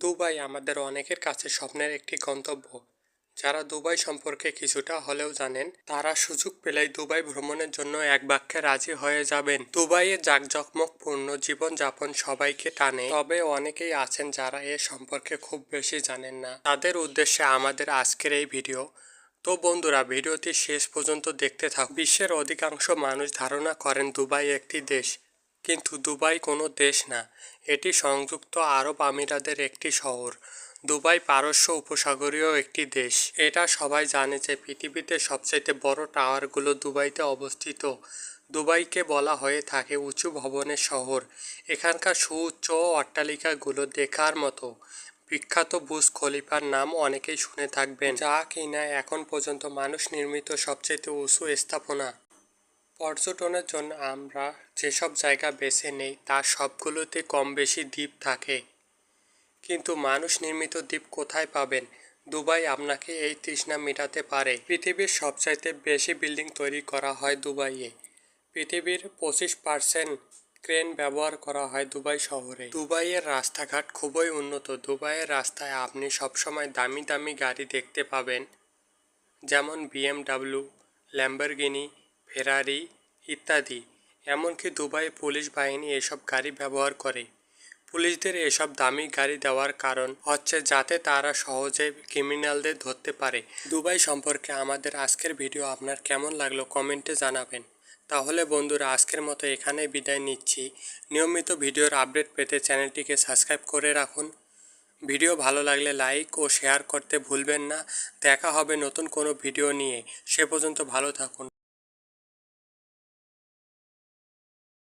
Dubai আমাদের অনেকের কাছে স্বপ্নের একটি গন্তব্য। যারা দুবাই সম্পর্কে কিছুটা হলেও জানেন, তারা সুযোগ পেলেই দুবাই ভ্রমণের জন্য এক বাক্যে রাজি হয়ে যাবেন। দুবাইয়ের জাঁকজমকপূর্ণ জীবনযাপন সবাইকে টানে, তবে অনেকেই আছেন যারা এ সম্পর্কে খুব বেশি জানেন না। তাদের উদ্দেশ্যে আমাদের আজকের এই ভিডিও। তো বন্ধুরা, ভিডিওটি শেষ পর্যন্ত দেখতে থাক বিশ্বের অধিকাংশ মানুষ ধারণা করেন দুবাই একটি দেশ। কিন্তু দুবাই কোনো দেশ না। এটি সংযুক্ত আরব আমিরাদের একটি শহর। দুবাই পারস্য উপসাগরীয় একটি দেশ। এটা সবাই জানে যে পৃথিবীতে সবচাইতে বড় টাওয়ারগুলো দুবাইতে অবস্থিত। দুবাইকে বলা হয়ে থাকে উঁচু ভবনের শহর। এখানকার সুউচ্চ অট্টালিকাগুলো দেখার মতো। বিখ্যাত বুজ খলিফার নাম অনেকেই শুনে থাকবেন। যা কিনা এখন পর্যন্ত মানুষ নির্মিত সবচেয়ে উঁচু স্থাপনা। পর্যটনের জন্য আমরা যেসব জায়গা বেছে নেই তার সবগুলোতে কম বেশি দ্বীপ থাকে। কিন্তু মানুষ নির্মিত দ্বীপ কোথায় পাবেন? দুবাই আপনাকে এই তৃষ্ণা মেটাতে পারে। পৃথিবীর সবচাইতে বেশি বিল্ডিং তৈরি করা হয় দুবাইয়ে। পৃথিবীর পঁচিশ পার্সেন্ট ক্রেন ব্যবহার করা হয় দুবাই শহরে। দুবাইয়ের রাস্তাঘাট খুবই উন্নত। দুবাইয়ের রাস্তায় আপনি সবসময় দামি দামি গাড়ি দেখতে পাবেন। যেমন বিএমডাব্লিউ ল্যাম্বরগিনি, ফেরারি ইত্যাদি। এমনকি দুবাই পুলিশ বাহিনী এসব গাড়ি ব্যবহার করে। পুলিশদের এসব দামি গাড়ি দেওয়ার কারণ হচ্ছে যাতে তারা সহজে ক্রিমিনালদের ধরতে পারে। দুবাই সম্পর্কে আমাদের আজকের ভিডিও আপনার কেমন লাগল কমেন্টে জানাবেন। তাহলে বন্ধুরা, আজকের মতো এখানেই বিদায় নিচ্ছি। নিয়মিত ভিডিওর আপডেট পেতে চ্যানেলটিকে সাবস্ক্রাইব করে রাখুন। ভিডিও ভালো লাগলে লাইক ও শেয়ার করতে ভুলবেন না। দেখা হবে নতুন কোনো ভিডিও নিয়ে। সে পর্যন্ত ভালো থাকুন।